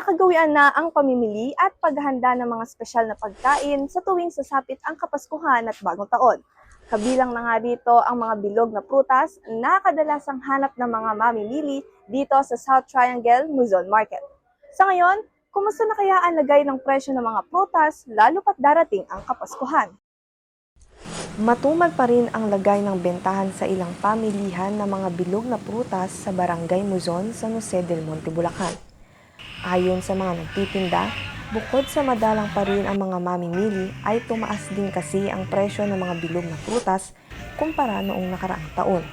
Nakagawian na ang pamimili at paghahanda ng mga espesyal na pagkain sa tuwing sasapit ang Kapaskuhan at Bagong Taon. Kabilang na nga dito ang mga bilog na prutas na kadalasang hanap ng mga mamimili dito sa South Triangle Luzon Market. Sa ngayon, kumusta na kaya ang lagay ng presyo ng mga prutas lalo pat darating ang Kapaskuhan? Matumag pa rin ang lagay ng bentahan sa ilang pamilihan ng mga bilog na prutas sa Barangay Muzon, San Jose del Monte, Bulacan. Ayon sa mga nagtitinda, bukod sa madalang pa rin ang mga mamimili, ay tumaas din kasi ang presyo ng mga bilog na prutas kumpara noong nakaraang taon.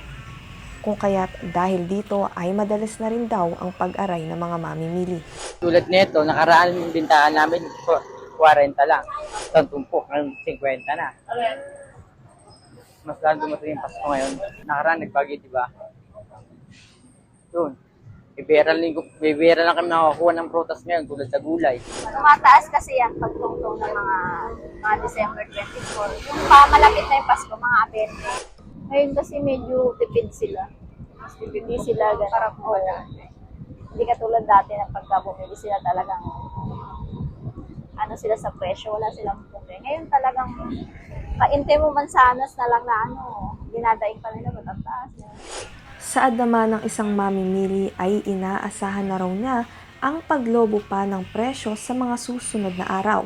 Kung kaya't dahil dito ay madalas na rin daw ang pag-aray ng mga mamimili. Tulad nito, nakaraan yung bintahan namin, ko- 40 lang. Ito, tumpok, ng 50 na. Mas lalo dumating yung Pasko ngayon. Nakaraan, nagbagi, di ba? Yun. Bibera, bibera lang kami nakakuha ng prutas ngayon tulad sa gulay. Tumataas kasi yan pagtungtong ng mga, mga December 24. Yung pa malapit na yung Pasko, mga abente. Ngayon kasi medyo tipid sila. Mas tipid sila ganun. Parang Hindi katulad dati na pagka bumili sila talagang ano sila sa presyo, wala silang puti. Ngayon talagang kainte mo mansanas na lang na ano, dinadaing pa nila matataas. Saad naman ng isang mamimili ay inaasahan na raw niya ang paglobo pa ng presyo sa mga susunod na araw.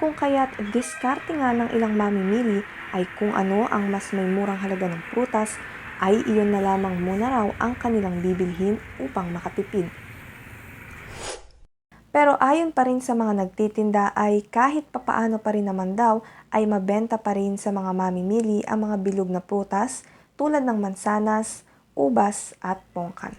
Kung kaya't diskarte nga ng ilang mamimili ay kung ano ang mas may murang halaga ng prutas ay iyon na lamang muna raw ang kanilang bibilhin upang makatipid. Pero ayon pa rin sa mga nagtitinda ay kahit papaano pa rin naman daw ay mabenta pa rin sa mga mamimili ang mga bilog na prutas tulad ng mansanas, ubas at pongkan.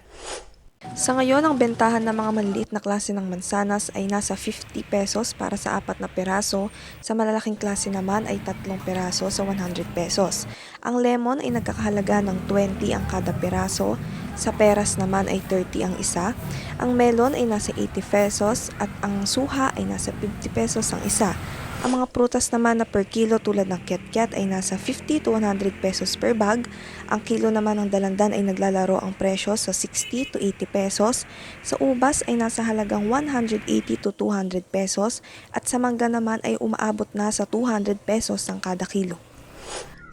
Sa ngayon, ang bentahan ng mga maliliit na klase ng mansanas ay nasa 50 pesos para sa apat na peraso. Sa malalaking klase naman ay tatlong peraso sa 100 pesos. Ang lemon ay nagkakahalaga ng 20 ang kada peraso. Sa peras naman ay 30 ang isa. Ang melon ay nasa 80 pesos at ang suha ay nasa 50 pesos ang isa. Ang mga prutas naman na per kilo tulad ng kiat-kiat ay nasa 50 to 100 pesos per bag. Ang kilo naman ng dalandan ay naglalaro ang presyo sa 60 to 80 pesos. Sa ubas ay nasa halagang 180 to 200 pesos. At sa mangga naman ay umaabot na sa 200 pesos ang kada kilo.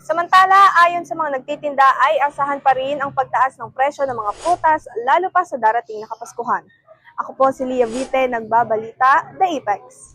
Samantala, ayon sa mga nagtitinda ay asahan pa rin ang pagtaas ng presyo ng mga prutas lalo pa sa darating na Kapaskuhan. Ako po si Lia Vite, nagbabalita, The Apex.